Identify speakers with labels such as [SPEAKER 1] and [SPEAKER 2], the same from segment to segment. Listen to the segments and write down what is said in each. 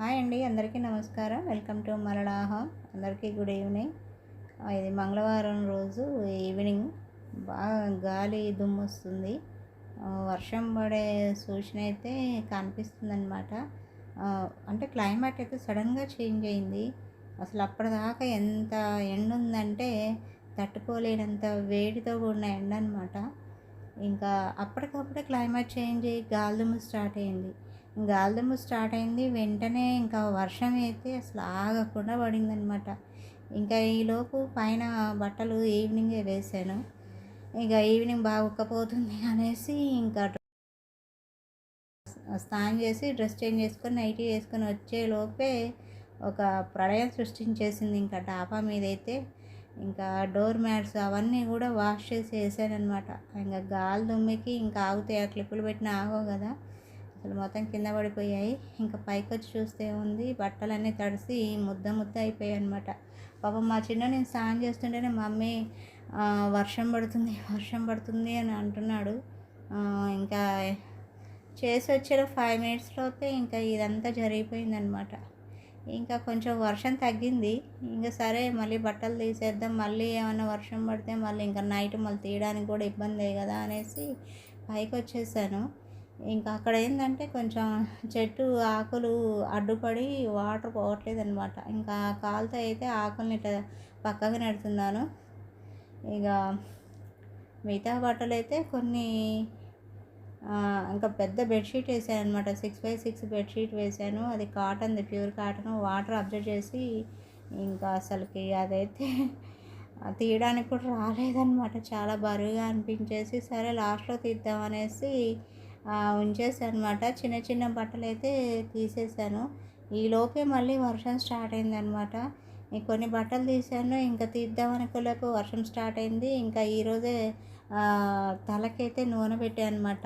[SPEAKER 1] Hi అండి అందరికీ నమస్కారం. వెల్కమ్ టు మరడాహం అందరికీ గుడ్ ఈవినింగ్. ఇది మంగళవారం రోజు ఈవినింగ్. బాగా గాలి దుమ్ము వస్తుంది వర్షం పడే సూచన అయితే కనిపిస్తుంది అనమాట అంటే క్లైమేట్ అయితే సడన్గా చేంజ్ అయింది. అసలు అప్పటిదాకా ఎంత ఎండ ఉందంటే తట్టుకోలేనంత వేడితో కూడిన ఎండ అనమాట ఇంకా అప్పటికప్పుడే క్లైమేట్ చేంజ్ అయ్యి గాలి దుమ్ము స్టార్ట్ అయింది. గాలిదుమ్ము స్టార్ట్ అయింది. వెంటనే ఇంకా వర్షం అయితే అసలు ఆగకుండా పడిందనమాట ఇంకా ఈలోపు పైన బట్టలు ఈవినింగే వేసాను ఇక ఈవినింగ్ బాగా ఉక్కపోతుంది అనేసి ఇంకా స్నానం చేసి డ్రెస్ చేంజ్ చేసుకొని నైటీ వేసుకొని వచ్చే లోపే ఒక ప్రళయం సృష్టించేసింది ఇంకా డాబా మీద అయితే. ఇంకా డోర్ మ్యాట్స్ అవన్నీ కూడా వాష్ చేసి వేసానమాట ఇంకా గాలి దుమ్మికి ఇంకా ఆగుతాయి. ఆ క్లిప్పులు పెట్టిన ఆగవు కదా. అసలు మొత్తం కింద పడిపోయాయి. ఇంకా పైకి వచ్చి చూస్తే ఉంది బట్టలన్నీ తడిసి ముద్ద ముద్ద అయిపోయాయి అనమాట పాపం మా చిన్న నేను స్నానం చేస్తుంటేనే మమ్మీ వర్షం పడుతుంది వర్షం పడుతుంది అని అంటున్నాడు. ఇంకా చేసి వచ్చే ఫైవ్ మినిట్స్లోపే ఇంకా ఇదంతా జరిగిపోయిందనమాట ఇంకా కొంచెం వర్షం తగ్గింది. ఇంకా సరే మళ్ళీ బట్టలు తీసేద్దాం మళ్ళీ ఏమైనా వర్షం పడితే మళ్ళీ ఇంకా నైట్ మళ్ళీ తీయడానికి కూడా ఇబ్బంది కదా అనేసి పైకి వచ్చేసాను ఇంకా అక్కడ ఏంటంటే కొంచెం చెట్టు ఆకులు అడ్డుపడి వాటర్ పోవట్లేదు అనమాట ఇంకా కాలుతో అయితే ఆకుల్ని ఇట్లా పక్కకు నెడుతున్నాను. ఇక మిగతా బట్టలు అయితే కొన్ని ఇంకా పెద్ద బెడ్షీట్ వేసాను అనమాట సిక్స్ బై సిక్స్ బెడ్షీట్ వేసాను. అది కాటన్ది ప్యూర్ కాటన్. వాటర్ అబ్జర్వ్ చేసి ఇంకా అసలుకి అదైతే తీయడానికి కూడా రాలేదన్నమాట చాలా బరువుగా అనిపించేసి సరే లాస్ట్లో తీద్దామనేసి అనేసి అనమాట చిన్న చిన్న బట్టలు అయితే తీసేసాను ఈలోపే మళ్ళీ వర్షం స్టార్ట్ అయిందనమాట. కొన్ని బట్టలు తీసాను ఇంకా తీద్దామనుకోలేక వర్షం స్టార్ట్ అయింది. ఇంకా ఈరోజే తలకైతే నూనె పెట్టాను అనమాట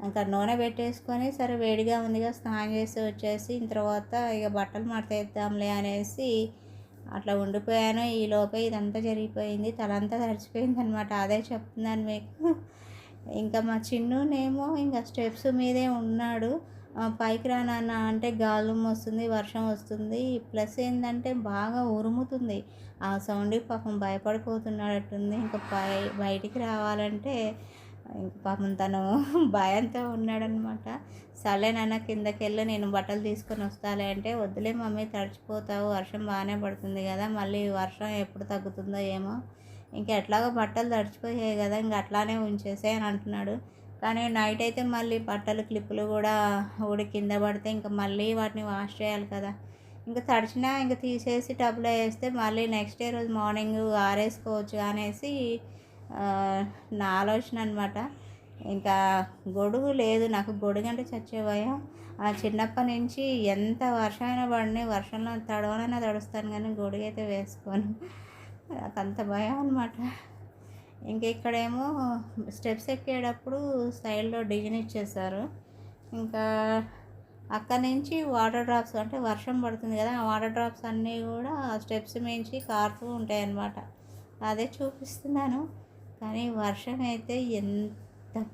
[SPEAKER 1] ఇంకా నూనె పెట్టేసుకొని సరే వేడిగా ఉందిగా స్నానం చేసి వచ్చేసి తర్వాత ఇక బట్టలు మడతేద్దాంలే అనేసి అట్లా ఉండిపోయాను. ఈ లోపే ఇదంతా జరిగిపోయింది. తలంతా తడిచిపోయింది అనమాట అదే చెప్తున్నాను మీకు. ఇంకా మా చిన్నునేమో ఇంకా స్టెప్స్ మీదే ఉన్నాడు. పైకి రా నాన్న అంటే గాలుం వస్తుంది వర్షం వస్తుంది. ప్లస్ ఏంటంటే బాగా ఉరుముతుంది. ఆ సౌండ్కి పాపం భయపడిపోతున్నాడట్టుంది. ఇంకా పై బయటికి రావాలంటే పాపం తను భయంతో ఉన్నాడనమాట. సర్లే నాన్న కిందకి వెళ్ళి నేను బట్టలు తీసుకొని వస్తాలే అంటే వద్దులే మమ్మీ తడిచిపోతావు వర్షం బాగానే పడుతుంది కదా మళ్ళీ వర్షం ఎప్పుడు తగ్గుతుందో ఏమో. ఇంకా ఎట్లాగో బట్టలు తడిచిపోయాయి కదా ఇంక అట్లానే ఉంచేసే అని అంటున్నాడు. కానీ నైట్ అయితే మళ్ళీ బట్టలు క్లిప్పులు కూడా ఊడి కింద పడితే ఇంకా మళ్ళీ వాటిని వాష్ చేయాలి కదా. ఇంకా తడిచినా ఇంకా తీసేసి టబ్లో వేస్తే మళ్ళీ నెక్స్ట్ డే రోజు మార్నింగ్ ఆరేసుకోవచ్చు అనేసి నా ఆలోచన అనమాట ఇంకా గొడుగు లేదు నాకు గొడుగు అంటే చచ్చే భయం. ఆ చిన్నప్పటి నుంచి ఎంత వర్షమైనా పడినా వర్షంలో తడవనైనా తడుస్తాను కానీ గొడుగు అయితే వేసుకోను. నాకు అంత భయం అనమాట ఇంకా ఇక్కడేమో స్టెప్స్ ఎక్కేటప్పుడు సైడ్లో డిజైన్ ఇచ్చేసారు. ఇంకా అక్కడ నుంచి వాటర్ డ్రాప్స్ అంటే వర్షం పడుతుంది కదా ఆ వాటర్ డ్రాప్స్ అన్నీ కూడా స్టెప్స్ మించి కారుతూ ఉంటాయి అన్నమాట అదే చూపిస్తున్నాను. కానీ వర్షం అయితే ఎంత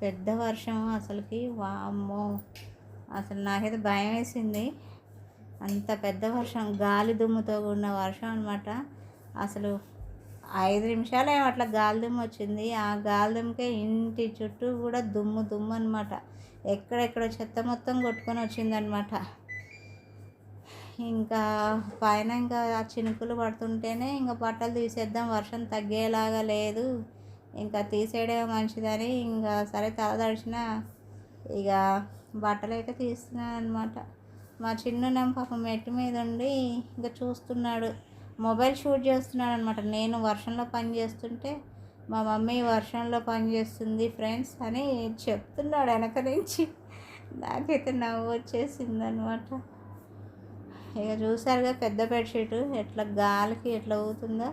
[SPEAKER 1] పెద్ద వర్షం అసలుకి. వామ్మో! అసలు నాకైతే భయం వేసింది. అంత పెద్ద వర్షం గాలి దుమ్ముతో కూడిన వర్షం అనమాట అసలు ఐదు నిమిషాలు ఏమో అట్లా గాలిదుమ్మ వచ్చింది. ఆ గాలిదుమ్మకే ఇంటి చుట్టూ కూడా దుమ్ము దుమ్ము అనమాట ఎక్కడెక్కడ చెత్త మొత్తం కొట్టుకొని వచ్చిందనమాట ఇంకా పైన ఇంకా ఆ చినుకులు పడుతుంటేనే ఇంకా బట్టలు తీసేద్దాం. వర్షం తగ్గేలాగా లేదు. ఇంకా తీసేయడమే మంచిదని ఇంకా సరే తల తడిచిన ఇక బట్టలు అయితే తీస్తున్నాను అనమాట మా చిన్న పాపం మెట్టు మీద ఉండి ఇంకా చూస్తున్నాడు. మొబైల్ షూట్ చేస్తున్నాడు అనమాట నేను వర్షంలో పని చేస్తుంటే మా మమ్మీ వర్షంలో పని చేస్తుంది ఫ్రెండ్స్ అని చెప్తున్నాడు వెనక నుంచి. నాకైతే నవ్వు వచ్చేసింది అనమాట ఇక చూసారుగా పెద్ద బెడ్షీట్ ఎట్లా గాలికి ఎట్లా అవుతుందో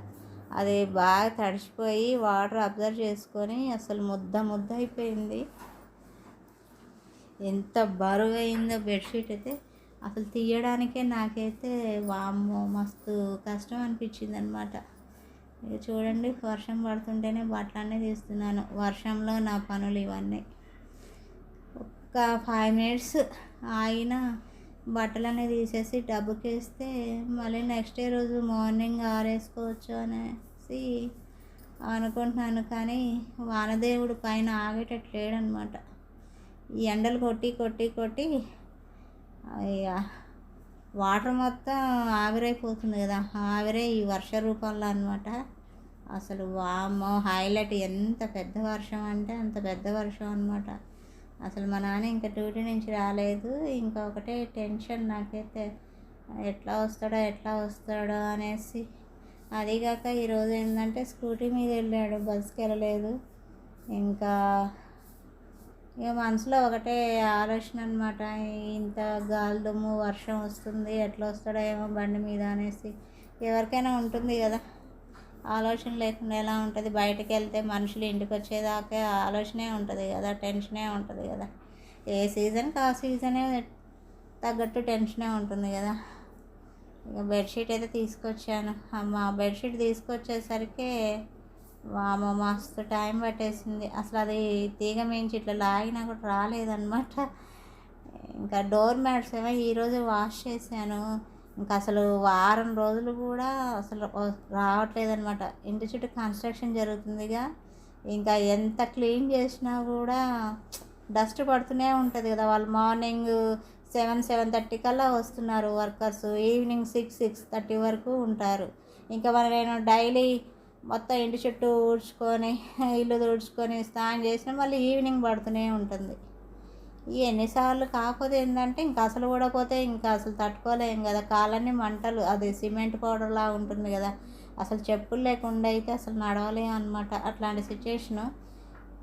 [SPEAKER 1] అది బాగా తడిచిపోయి వాటర్ అబ్జర్వ్ చేసుకొని అసలు ముద్ద ముద్ద అయిపోయింది. ఎంత బరువు అయిందో బెడ్షీట్ అయితే. అసలు తీయడానికే నాకైతే వామ్మో మస్తు కష్టం అనిపించింది అనమాట ఇక చూడండి వర్షం పడుతుంటేనే బట్టలన్నీ తీస్తున్నాను. వర్షంలో నా పనులు ఇవన్నీ. ఒక్క ఫైవ్ మినిట్స్ ఆయన బట్టలన్నీ తీసేసి డబ్బుకేస్తే మళ్ళీ నెక్స్ట్ డే రోజు మార్నింగ్ ఆరేసుకోవచ్చు అనేసి అనుకుంటున్నాను. కానీ వానదేవుడు పైన ఆగేటట్టు లేడనమాట ఈ ఎండలు కొట్టి కొట్టి కొట్టి వాటర్ మొత్తం ఆవిరైపోతుంది కదా. ఆవిరే ఈ వర్ష రూపంలో అనమాట అసలు వామో హైలైట్. ఎంత పెద్ద వర్షం అంటే అంత పెద్ద వర్షం అనమాట అసలు మా నాన్న ఇంకా డ్యూటీ నుంచి రాలేదు. ఇంకా ఒకటే టెన్షన్ నాకైతే. ఎట్లా వస్తాడో ఎట్లా వస్తాడో అనేసి. అదీగాక ఈరోజు ఏంటంటే స్కూటీ మీద వెళ్ళాడు. బస్కి వెళ్ళలేదు ఇంకా ఇక మనసులో ఒకటే ఆలోచన అనమాట ఇంత గాలి దుమ్ము వర్షం వస్తుంది ఎట్లా వస్తాడో ఏమో బండి మీద అనేసి. ఎవరికైనా ఉంటుంది కదా. ఆలోచన లేకుండా ఎలా ఉంటుంది? బయటకు వెళ్తే మనుషులు ఇంటికి వచ్చేదాకా ఆలోచనే ఉంటుంది కదా టెన్షనే ఉంటుంది కదా. ఏ సీజన్కి ఆ సీజనే తగ్గట్టు టెన్షనే ఉంటుంది కదా. ఇక బెడ్షీట్ అయితే తీసుకొచ్చాను. మా బెడ్షీట్ తీసుకొచ్చేసరికి వామో మస్తు టైం పట్టేసింది. అసలు అది తీగ మించి ఇట్లా లాగినా కూడా రాలేదనమాట ఇంకా డోర్ మ్యాట్స్ ఏమో ఈరోజు వాష్ చేశాను. ఇంకా అసలు వారం రోజులు కూడా అసలు రావట్లేదనమాట ఇంటి చుట్టూ కన్స్ట్రక్షన్ జరుగుతుందిగా ఇంకా. ఎంత క్లీన్ చేసినా కూడా డస్ట్ పడుతూనే ఉంటుంది కదా. వాళ్ళు మార్నింగ్ సెవెన్ సెవెన్ థర్టీ కల్లా వస్తున్నారు workers. Evening six six thirty వరకు ఉంటారు. ఇంకా మరి నేను డైలీ మొత్తం ఇంటి చుట్టూ ఊడ్చుకొని ఇల్లు తుడుచుకొని స్నానం చేసినా మళ్ళీ ఈవినింగ్ పడుతూనే ఉంటుంది. ఈ ఎన్నిసార్లు కాకపోతే ఏంటంటే ఇంకా అసలు కూడా పోతే ఇంకా అసలు తట్టుకోలేం కదా. కాలన్నీ మంటలు అది సిమెంట్ పౌడర్లా ఉంటుంది కదా. అసలు చెప్పులు లేకుండా అయితే అసలు నడవలేము అనమాట అట్లాంటి సిచ్యుయేషను.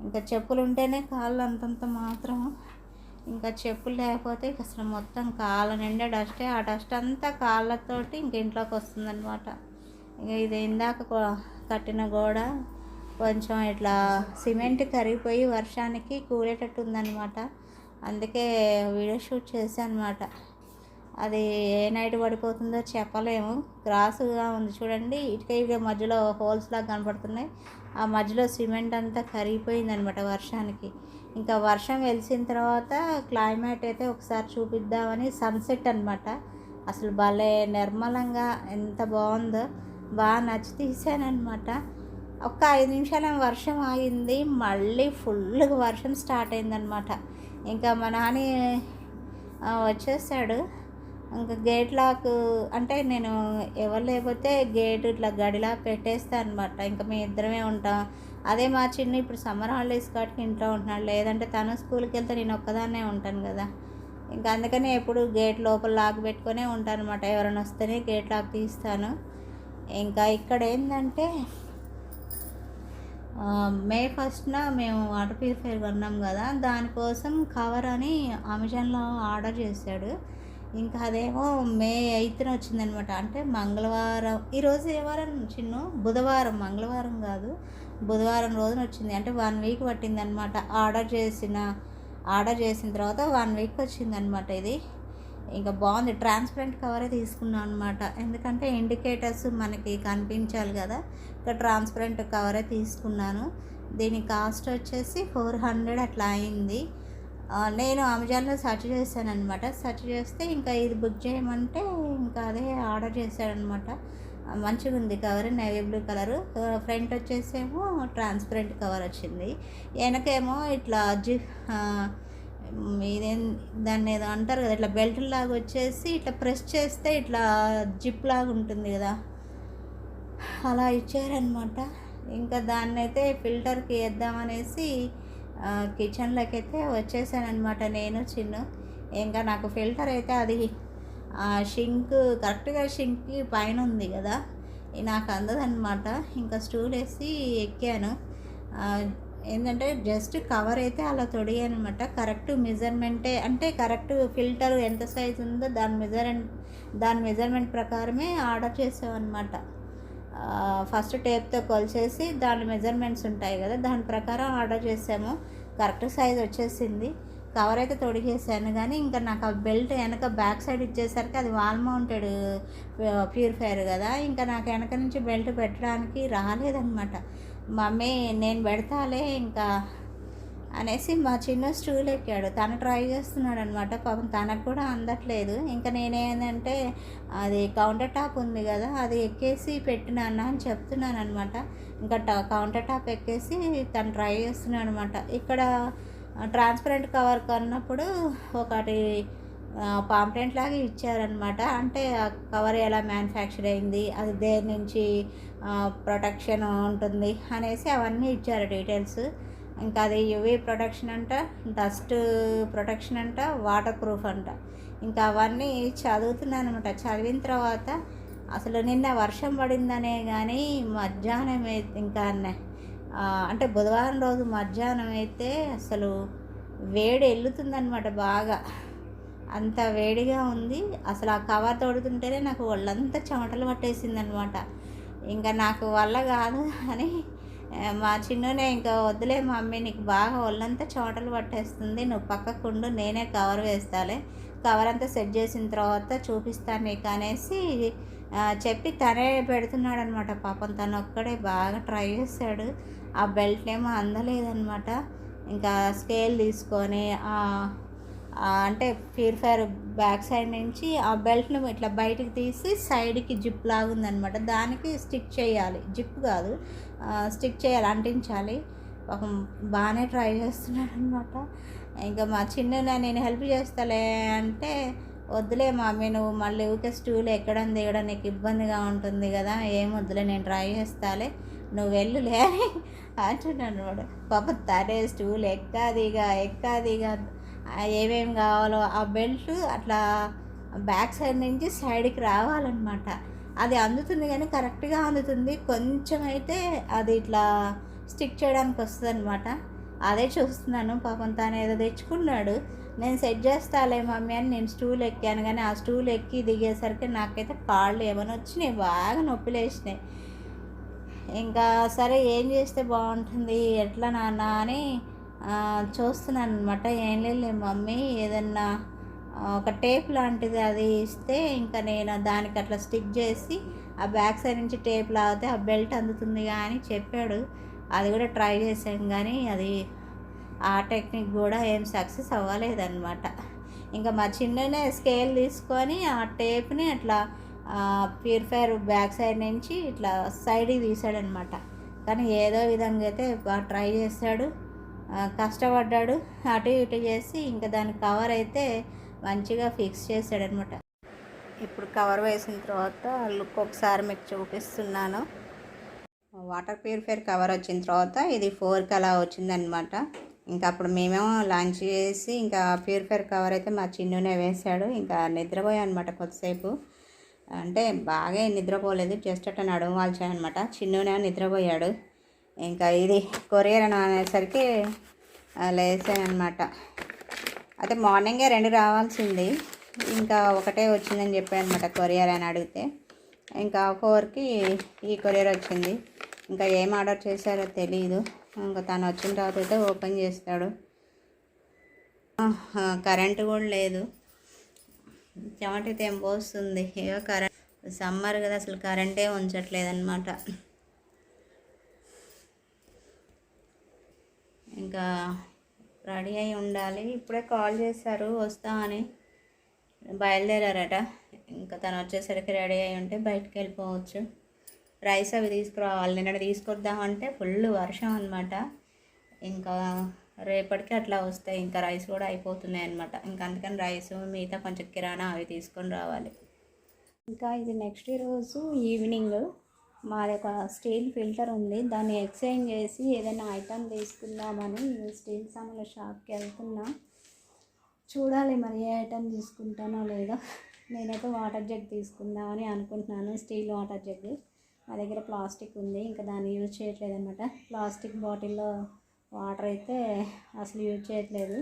[SPEAKER 1] ఇంకా చెప్పులు ఉంటేనే కాళ్ళు అంతంత మాత్రం ఇంకా చెప్పులు లేకపోతే ఇక అసలు మొత్తం కాళ్ళ నిండా డస్టే. ఆ డస్ట్ అంతా కాళ్ళతోటి ఇంక ఇంట్లోకి వస్తుందన్నమాట. ఇక ఇది ఇందాక కట్టిన గోడ కొంచెం ఇట్లా సిమెంట్ కరిగిపోయి వర్షానికి కూలేటట్టు ఉందన్నమాట. అందుకే వీడియో షూట్ చేశాను అనమాట అది ఏ నైట్ పడిపోతుందో చెప్పలేము. గ్రాసుగా ఉంది చూడండి. ఇటుక ఇటుక మధ్యలో హోల్స్ లాగా కనపడుతున్నాయి. ఆ మధ్యలో సిమెంట్ అంతా కరిగిపోయింది అనమాట వర్షానికి. ఇంకా వర్షం వెలిసిన తర్వాత క్లైమేట్ అయితే ఒకసారి చూపిద్దామని సన్సెట్ అనమాట అసలు భలే నిర్మలంగా ఎంత బాగుందో. బాగా నచ్చి తీసానమాట ఒక ఐదు నిమిషాలు వర్షం ఆగింది. మళ్ళీ ఫుల్గా వర్షం స్టార్ట్ అయిందనమాట ఇంకా మా నాని వచ్చేసాడు. ఇంకా గేట్ లాక్ అంటే నేను ఎవరు లేకపోతే గేట్ ఇట్లా గడిలా పెట్టేస్తాను అనమాట ఇంకా మేము ఇద్దరమే ఉంటాం. అదే మా చిన్న ఇప్పుడు సమ్మర్ హాలిడేస్ కాబట్టి ఇంట్లో ఉంటున్నాడు. లేదంటే తను స్కూల్కి వెళ్తే నేను ఒక్కదాన్నే ఉంటాను కదా. ఇంకా అందుకనే ఎప్పుడు గేట్ లోపల లాక్ పెట్టుకునే ఉంటాను అనమాట ఎవరైనా వస్తేనే గేట్ లాక్ తీస్తాను. ఇంకా ఇక్కడ ఏంటంటే మే ఫస్ట్న మేము వాటర్ ప్యూరిఫైర్ కొన్నాం కదా దానికోసం కవర్ అని అమెజాన్లో ఆర్డర్ చేశాడు. ఇంకా అదేమో మే ఎయిత్న వచ్చిందనమాట. అంటే మంగళవారం ఈరోజు ఏ వారం చిన్న? బుధవారం మంగళవారం కాదు. బుధవారం రోజున వచ్చింది. అంటే వన్ వీక్ పట్టిందనమాట. ఆర్డర్ చేసిన ఆర్డర్ చేసిన తర్వాత వన్ వీక్ వచ్చిందనమాట ఇది. ఇంకా బాగుంది. ట్రాన్స్పరెంట్ కవరే తీసుకున్నాను అనమాట ఎందుకంటే ఇండికేటర్స్ మనకి కనిపించాలి కదా. ఇంకా ట్రాన్స్పరెంట్ కవరే తీసుకున్నాను. దీని కాస్ట్ వచ్చేసి ఫోర్ హండ్రెడ్ అట్లా అయింది. నేను అమెజాన్లో సెర్చ్ చేశాను అనమాట సెర్చ్ చేస్తే ఇంకా ఇది బుక్ చేయమంటే ఇంకా అదే ఆర్డర్ చేశాడనమాట మంచిగా ఉంది cover navy blue colour front వచ్చేసేమో ట్రాన్స్పరెంట్ కవర్ వచ్చింది. వెనకేమో ఇట్లా జి ఇదేం దాన్ని ఏదో అంటారు కదా ఇట్లా బెల్ట్ లాగా వచ్చేసి ఇట్లా ప్రెస్ చేస్తే ఇట్లా జిప్ లాగా ఉంటుంది కదా. అలా ఇచ్చారనమాట ఇంకా దాన్ని అయితే ఫిల్టర్కి వేద్దామనేసి కిచెన్లోకి అయితే వచ్చేసానమాట నేను చిన్న. ఇంకా నాకు ఫిల్టర్ అయితే అది ఆ షింక్ కరెక్ట్గా షింక్కి పైన ఉంది కదా నాకు అందదనమాట ఇంకా స్టూల్ వేసి ఎక్కాను. ఏంటంటే జస్ట్ కవర్ అయితే అలా తొడిగాను అనమాట కరెక్ట్ మెజర్మెంటే అంటే కరెక్ట్ ఫిల్టర్ ఎంత సైజ్ ఉందో దాని మెజర్మెంట్ దాని మెజర్మెంట్ ప్రకారమే ఆర్డర్ చేసామన్నమాట. ఫస్ట్ టేప్తో కొలిచేసి దాని మెజర్మెంట్స్ ఉంటాయి కదా దాని ప్రకారం ఆర్డర్ చేసాము. కరెక్ట్ సైజ్ వచ్చేసింది. కవర్ అయితే తొడిగేసాను కానీ ఇంకా నాకు ఆ బెల్ట్ వెనక బ్యాక్ సైడ్ ఇచ్చేసరికి అది వాల్ మౌంటెడ్ ప్యూరిఫైర్ కదా. ఇంకా నాకు వెనక నుంచి బెల్ట్ పెట్టడానికి రాలేదన్నమాట. మమ్మీ నేను పెడతాలే ఇంకా అనేసి మా చిన్న స్టూల్ ఎక్కాడు. తను ట్రై చేస్తున్నాడు అనమాట పాపం తనకు కూడా అందట్లేదు. ఇంకా నేనేంటంటే అది కౌంటర్ టాప్ ఉంది కదా అది ఎక్కేసి పెట్టినాను అని చెప్తున్నాను అనమాట ఇంకా ట- కౌంటర్ టాప్ ఎక్కేసి తను ట్రై చేస్తున్నాడు అనమాట ఇక్కడ ట్రాన్స్పరెంట్ కవర్ కొన్నప్పుడు ఒకటి పాంప్లెంట్ లాగా ఇచ్చారనమాట. అంటే ఆ కవర్ ఎలా మ్యానుఫ్యాక్చర్ అయింది అది దేని నుంచి ప్రొటెక్షన్ ఉంటుంది అనేసి అవన్నీ ఇచ్చారు డీటెయిల్స్ ఇంకా అది యువీ ప్రొటెక్షన్ అంట డస్ట్ ప్రొటెక్షన్ అంట వాటర్ ప్రూఫ్ అంట. ఇంకా అవన్నీ చదువుతున్నాను అనమాట చదివిన తర్వాత అసలు నిన్న వర్షం పడిందనే కానీ మధ్యాహ్నం అయితే ఇంకా అంటే బుధవారం రోజు మధ్యాహ్నం అయితే అసలు వేడి వెళ్తుందనమాట బాగా. అంత వేడిగా ఉంది. అసలు ఆ కవర్ తోడుతుంటేనే నాకు ఒళ్ళంతా చెమటలు పట్టేసింది అనమాట ఇంకా నాకు వల్ల కాదు అని మా చిన్ననే ఇంకా వద్దులే మమ్మీ నీకు బాగా ఒళ్ళంతా చోటలు పట్టేస్తుంది. నువ్వు పక్కకుండు నేనే కవర్ వేస్తాలే. కవర్ అంతా సెట్ చేసిన తర్వాత చూపిస్తాను నీకు అనేసి చెప్పి తనే పెడుతున్నాడు అనమాట పాపం తను ఒక్కడే బాగా ట్రై చేశాడు. ఆ బెల్ట్ ఏమో అందలేదనమాట. ఇంకా స్కేల్ తీసుకొని అంటే ప్యూరిఫైర్ బ్యాక్ సైడ్ నుంచి ఆ బెల్ట్ను ఇట్లా బయటికి తీసి సైడ్కి జిప్ లాగా దానికి స్టిక్ చేయాలి. జిప్ కాదు. స్టిక్ చేయాలి. అంటించాలి. పాపం బాగానే ట్రై చేస్తున్నాడు అనమాట ఇంకా మా చిన్న నేను హెల్ప్ చేస్తాలే అంటే వద్దులే మమ్మీ నువ్వు మళ్ళీ ఊకే స్టూల్ ఎక్కడం దిగడం నీకు ఇబ్బందిగా ఉంటుంది కదా ఏం వద్దులే నేను ట్రై చేస్తాలే. నువ్వు వెళ్ళులే అని అంటున్నాను అనమాట పాప తరే స్టూల్ ఎక్కాదిగా ఎక్కాదిగా ఏమేమి కావాలో ఆ బెల్ట్ అట్లా బ్యాక్ సైడ్ నుంచి సైడ్కి రావాలన్నమాట. అది అందుతుంది కానీ కరెక్ట్గా అందుతుంది. కొంచెం అయితే అది ఇట్లా స్టిక్ చేయడానికి వస్తుంది అనమాట అదే చూస్తున్నాను. పాపం తాను ఏదో తెచ్చుకున్నాడు. నేను సెట్ చేస్తాలే మమ్మీ అని నేను స్టూల్ ఎక్కాను కానీ ఆ స్టూల్ ఎక్కి దిగేసరికి నాకైతే కాళ్ళు ఏమైనా వచ్చినాయి. బాగా నొప్పి లేచినాయి ఇంకా సరే ఏం చేస్తే బాగుంటుంది? ఎట్లా నాన్న అని చూస్తున్నాను అనమాట ఏం లేదు మమ్మీ ఏదన్నా ఒక టేప్ లాంటిది అది ఇస్తే ఇంకా నేను దానికి అట్లా స్టిక్ చేసి ఆ బ్యాక్ సైడ్ నుంచి టేప్ లాగితే ఆ బెల్ట్ అందుతుంది కానీ చెప్పాడు. అది కూడా ట్రై చేసాం కానీ అది ఆ టెక్నిక్ కూడా ఏం సక్సెస్ అవ్వలేదన్నమాట. ఇంకా మా చిన్ననే స్కేల్ తీసుకొని ఆ టేప్ని అట్లా ప్యూరిఫైర్ బ్యాక్ సైడ్ నుంచి ఇట్లా సైడ్కి తీసాడనమాట కానీ ఏదో విధంగా అయితే బాగా ట్రై చేశాడు. కష్టపడ్డాడు. అటు ఇటు చేసి ఇంకా దాని కవర్ అయితే మంచిగా ఫిక్స్ చేశాడనమాట ఇప్పుడు కవర్ వేసిన తర్వాత లుక్ ఒకసారి మీకు చూపిస్తున్నాను. వాటర్ ప్యూరిఫైర్ కవర్ వచ్చిన తర్వాత ఇది ఫోర్కి అలా వచ్చిందనమాట ఇంకా అప్పుడు మేమేమో లంచ్ చేసి ఇంకా ప్యూరిఫైర్ కవర్ అయితే మా చిన్నునే వేశాడు. ఇంకా నిద్రపోయా అనమాట కొద్దిసేపు. అంటే బాగా నిద్రపోలేదు. జస్ట్ అట్లా నడుము వాల్చాయనమాట చిన్నునే నిద్రపోయాడు. ఇంకా ఇది కొరియర్ అని అనేసరికి లేసానమాట అయితే మార్నింగే రెండు రావాల్సింది. ఇంకా ఒకటే వచ్చిందని చెప్పాను అనమాట కొరియర్ అని అడిగితే. ఇంకా ఫోర్కి ఈ కొరియర్ వచ్చింది. ఇంకా ఏం ఆర్డర్ చేశారో తెలియదు ఇంకా తను వచ్చిన తర్వాత అయితే ఓపెన్ చేస్తాడు. కరెంటు కూడా లేదు. చెమటైతే ఏం పోస్తుంది? ఏదో కరెంట్. సమ్మర్ కదా అసలు కరెంటే ఉంచట్లేదు ఇంకా రెడీ అయి ఉండాలి. ఇప్పుడే కాల్ చేశారు వస్తా అని బయలుదేరారట. ఇంకా తను వచ్చేసరికి రెడీ అయి ఉంటే బయటకు వెళ్ళిపోవచ్చు. రైస్ అవి తీసుకురావాలి. నిన్న తీసుకొద్దామంటే ఫుల్ వర్షం అనమాట ఇంకా రేపటికి అట్లా వస్తాయి ఇంకా రైస్ కూడా అయిపోతున్నాయి అనమాట ఇంకా అందుకని రైస్ మిగతా కొంచెం కిరాణా అవి తీసుకొని రావాలి. ఇంకా ఇది నెక్స్ట్ రోజు ఈవినింగ్. మాది ఒక స్టీల్ ఫిల్టర్ ఉంది. దాన్ని ఎక్స్చేంజ్ చేసి ఏదైనా ఐటమ్ తీసుకుందామని స్టీల్ సామాన్ల షాప్కి వెళ్తున్నా. చూడాలి మరి ఏ ఐటమ్ తీసుకుంటానో లేదో. నేనైతే వాటర్ జగ్ తీసుకుందామని అనుకుంటున్నాను. Steel water jug. మా దగ్గర ప్లాస్టిక్ ఉంది. ఇంకా దాన్ని యూజ్ చేయట్లేదు అనమాట ప్లాస్టిక్ బాటిల్లో వాటర్ అయితే అసలు యూజ్ చేయట్లేదు.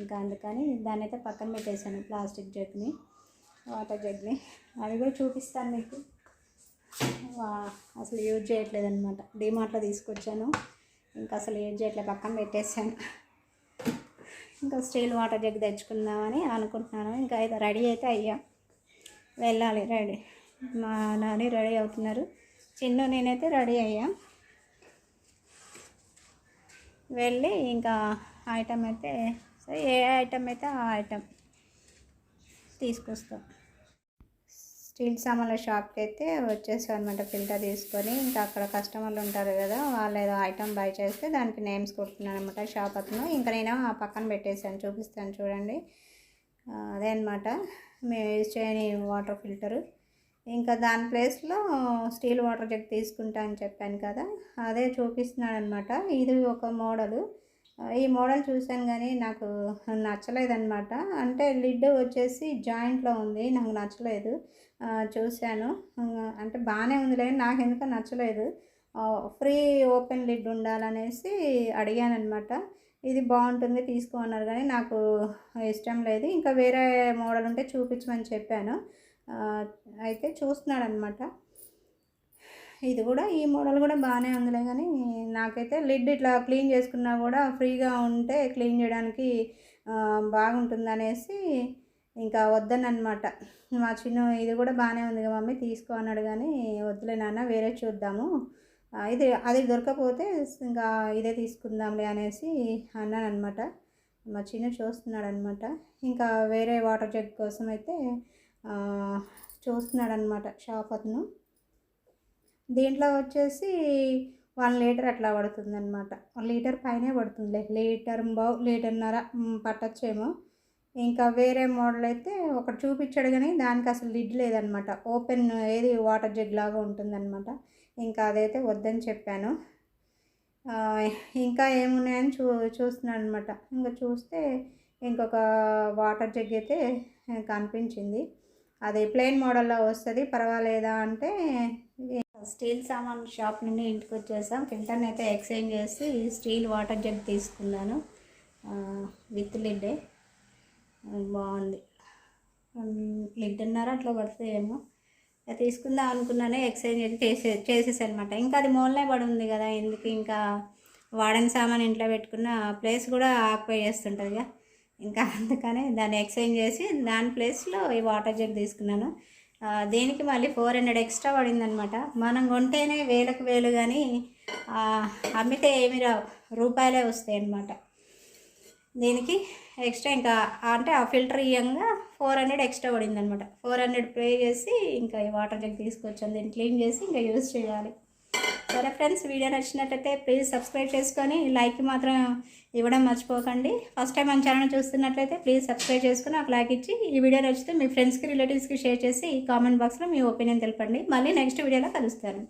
[SPEAKER 1] ఇంకా అందుకని దాన్ని అయితే పక్కన పెట్టేశాను ప్లాస్టిక్ జగ్ని వాటర్ జగ్ని. అది కూడా చూపిస్తాను మీకు. అసలు యూజ్ చేయట్లేదు అనమాట డిమార్ట్లో తీసుకొచ్చాను. ఇంకా అసలు యూజ్ చేయట్లేదు పక్కన పెట్టేశాను. ఇంకా స్టీల్ వాటర్ జగ్ తెచ్చుకుందామని అనుకుంటున్నాను. ఇంకా అయితే రెడీ అయితే అయ్యాం. వెళ్ళాలి రెడీ. మా నాని రెడీ అవుతున్నారు. చిన్న నేనైతే రెడీ అయ్యాం. వెళ్ళి ఇంకా ఐటమ్ అయితే సో ఏ ఐటమ్ అయితే ఆ ఐటమ్ తీసుకొస్తాం. స్టీల్ సామాన్ల షాప్కి అయితే వచ్చేసాం అనమాట ఫిల్టర్ తీసుకొని. ఇంకా అక్కడ కస్టమర్లు ఉంటారు కదా వాళ్ళు ఏదో ఐటమ్ బై చేస్తే దానికి నేమ్స్ కొడుతున్నాను అనమాట షాప్ అతను. ఇంకా నేను ఆ పక్కన పెట్టేశాను చూపిస్తాను చూడండి. అదే అనమాట మేము యూజ్ చేయని వాటర్ ఫిల్టరు. ఇంకా దాని ప్లేస్లో స్టీల్ వాటర్ జగ్ తీసుకుంటా అని చెప్పాను కదా అదే చూపిస్తున్నాడు అనమాట ఇది ఒక మోడలు. ఈ మోడల్ చూశాను కానీ నాకు నచ్చలేదన్నమాట. అంటే లిడ్ వచ్చేసి జాయింట్లో ఉంది నాకు నచ్చలేదు. చూశాను. అంటే బాగానే ఉందిలే నాకు ఎందుకో నచ్చలేదు. ఫ్రీ ఓపెన్ లిడ్ ఉండాలనేసి అడిగాను అనమాట ఇది బాగుంటుంది తీసుకో అన్నారు కానీ నాకు ఇష్టం లేదు. ఇంకా వేరే మోడల్ ఉంటే చూపించమని చెప్పాను. అయితే చూస్తున్నాడు అనమాట ఇది కూడా ఈ మోడల్ కూడా బాగానే ఉందిలే కానీ నాకైతే లిడ్ ఇట్లా క్లీన్ చేసుకున్నా కూడా ఫ్రీగా ఉంటే క్లీన్ చేయడానికి బాగుంటుంది అనేసి ఇంకా వద్దనమాట మా చిన్న ఇది కూడా బాగానే ఉంది కదా మమ్మీ తీసుకో అన్నాడు కానీ వద్దులే నాన్న వేరే చూద్దాము. ఇది అది దొరకపోతే ఇంకా ఇదే తీసుకుందాంలే అనేసి అన్నాను అనమాట మా చిన్న చూస్తున్నాడు అనమాట ఇంకా వేరే వాటర్ జగ్ కోసం అయితే చూస్తున్నాడు అనమాట షాప్ అతను. దీంట్లో వచ్చేసి వన్ లీటర్ అట్లా పడుతుంది అనమాట వన్ లీటర్ పైనే పడుతుంది లీటర్ బావు లీటర్న్నర పట్టచ్చేమో పట్టొచ్చేమో. ఇంకా వేరే మోడల్ అయితే ఒకటి చూపించాడు కానీ దానికి అసలు లిడ్ లేదనమాట ఓపెన్ ఏది వాటర్ జగ్ లాగా ఉంటుందన్నమాట. ఇంకా అదైతే వద్దని చెప్పాను. ఇంకా ఏమున్నాయని చూ చూస్తున్నాను అనమాట ఇంకా చూస్తే ఇంకొక వాటర్ జగ్ అయితే కనిపించింది. అది ప్లెయిన్ మోడల్లో వస్తుంది. పర్వాలేదా అంటే స్టీల్ సామాన్ షాప్ నుండి ఇంటికి వచ్చేసాం. ఫిల్టర్ని అయితే ఎక్స్చేంజ్ చేసి స్టీల్ వాటర్ జగ్ తీసుకున్నాను. విత్ లిడ్డే బాగుంది. లిడ్ అన్నారా అట్లా పడుతుందేమో తీసుకుందాం అనుకున్నానే ఎక్స్చేంజ్ చేసే చేసేసనమాట. ఇంకా అది మూలనే పడి ఉంది కదా ఎందుకు ఇంకా వాడని సామాన్ ఇంట్లో పెట్టుకున్న ప్లేస్ కూడా ఆక్యుపై చేస్తుంటుంది ఇంకా అందుకనే దాన్ని ఎక్స్చేంజ్ చేసి దాని ప్లేస్లో ఈ వాటర్ జగ్ తీసుకున్నాను. దీనికి మళ్ళీ ఫోర్ హండ్రెడ్ ఎక్స్ట్రా పడిందనమాట. మనం కొంటేనే వేలకు వేలు కానీ అమ్మితే ఏమి రావు. రూపాయలే వస్తాయి అన్నమాట దీనికి ఎక్స్ట్రా ఇంకా అంటే ఆ ఫిల్టర్ ఇయ్యంగా ఫోర్ హండ్రెడ్ ఎక్స్ట్రా పడింది అనమాట ఫోర్ హండ్రెడ్ పే చేసి ఇంకా ఈ వాటర్ జగ్ తీసుకొచ్చాను దీన్ని క్లీన్ చేసి ఇంకా యూజ్ చేయాలి. సరే ఫ్రెండ్స్ వీడియో నచ్చినట్లయితే ప్లీజ్ సబ్స్క్రైబ్ చేసుకొని లైక్ మాత్రం ఇవ్వడం మర్చిపోకండి. ఫస్ట్ టైం మన ఛానల్ చూస్తున్నట్లయితే ప్లీజ్ సబ్స్క్రైబ్ చేసుకుని ఒక లైక్ ఇచ్చి ఈ వీడియో నచ్చితే మీ ఫ్రెండ్స్కి రిలేటివ్స్కి షేర్ చేసి కామెంట్ బాక్స్లో మీ ఒపీనియన్ తెలపండి. మళ్ళీ నెక్స్ట్ వీడియోలో కలుస్తాను.